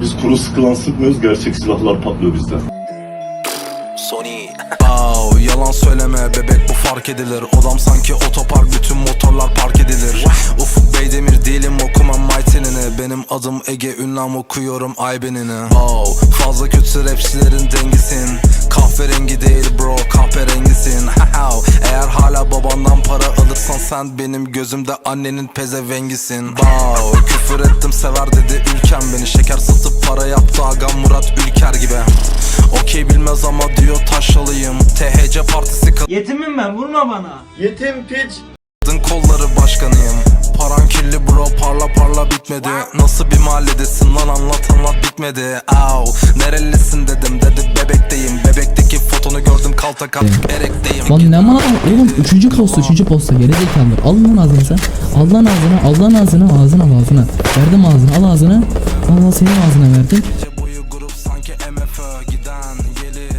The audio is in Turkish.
Biz kuru sıkılan sıkmıyoruz, gerçek silahlar patlıyor bizde. Sony. Wow, yalan söyleme bebek bu fark edilir. Odam sanki otopark bütün motorlar park edilir. Ufuk Beydemir değilim okumam Maytenini. Benim adım Ege ünlem okuyorum Aybenini. Wow, fazla kötü rapçilerin dengisin. Kahverengi değil bro kahverengisin. Eğer hala babandan para alırsan sen benim gözümde annenin pezevengisin. Wow, küfür ettim sever dedi ülkem beni. Şeker agam Murat Ülker gibi. Okey bilmez ama diyor taşalıyım. THC partisi Yetimim ben vurma bana. Yetim piç. kadın kolları başkanıyım. Paran kirli bro parla parla bitmedi. Nasıl bir mahalledesin lan anlat anlat bitmedi. Au nerelisin dedim dedi bebekteyim. Bebekteki fotonu gördüm kalta kalk erekteyim. Lan ne mal oğlum üçüncü posta üçüncü posta geri zekalı al lan ağzını sen. Al lan ağzına al lan ağzına ağzına ağzına. Verdim ağzına al ağzına al al senin ağzına verdim Gece boyu